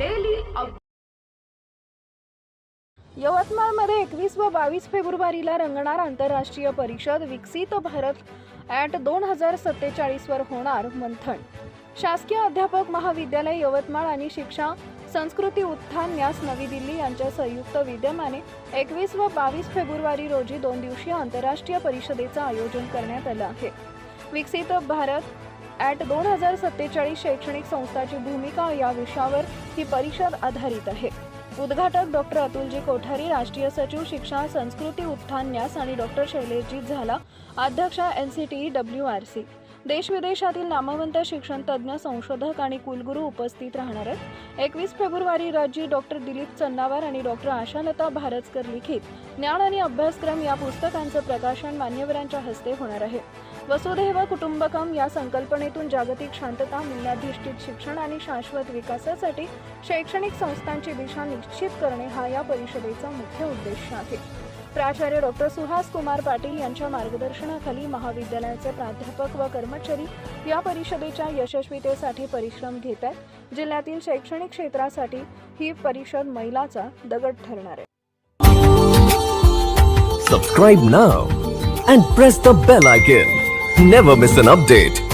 daily यवतमाळमध्ये एकवीस व बावीस फेब्रुवारीला रंगणार आंतरराष्ट्रीय परिषद विकसित भारत ॲट दोन हजार सत्तेचाळीसवर होणार मंथन. शासकीय अध्यापक महाविद्यालय यवतमाळ आणि शिक्षा संस्कृती उत्थान न्यास नवी दिल्ली यांच्या संयुक्त विद्यमाने एकवीस व बावीस फेब्रुवारी रोजी दोन दिवसीय आंतरराष्ट्रीय परिषदेचं आयोजन करण्यात आलं आहे. विकसित भारत ॲट दोन हजार सत्तेचाळीस शैक्षणिक संस्थाची भूमिका या विषयावर ही परिषद आधारित आहे. उद्घाटक डॉक्टर अतुलजी कोठारी राष्ट्रीय सचिव शिक्षा संस्कृती उत्थान न्यास आणि डॉक्टर शैलेशजी झाला अध्यक्षा N C T W R C. देश विदेशातील नामवंत शिक्षण तज्ज्ञ संशोधक आणि कुलगुरू उपस्थित राहणार आहेत. एकवीस फेब्रुवारी रोजी डॉक्टर दिलीप चन्नावर आणि डॉक्टर आशालता भारतकर लिखित ज्ञान आणि अभ्यासक्रम या पुस्तकांचं प्रकाशन मान्यवरांच्या हस्ते होणार आहे. वसुधैव कुटुंबकम या संकल्पनेतून जागतिक शांतता मूल्याधिष्ठित शिक्षण आणि शाश्वत विकासासाठी शैक्षणिक संस्थांची दिशा निश्चित करणे हा या परिषदेचा मुख्य उद्देश आहे. प्राचार्य डॉक्टर सुहास कुमार पाटील यांच्या मार्गदर्शनाखाली महाविद्यालयाचे प्राध्यापक व कर्मचारी या परिषदेच्या यशस्वीतेसाठी परिश्रम घेत आहेत. जिल्ह्यातील शैक्षणिक क्षेत्रासाठी ही परिषद मैलाचा दगड ठरणार आहे. Subscribe now and press the bell icon never miss an update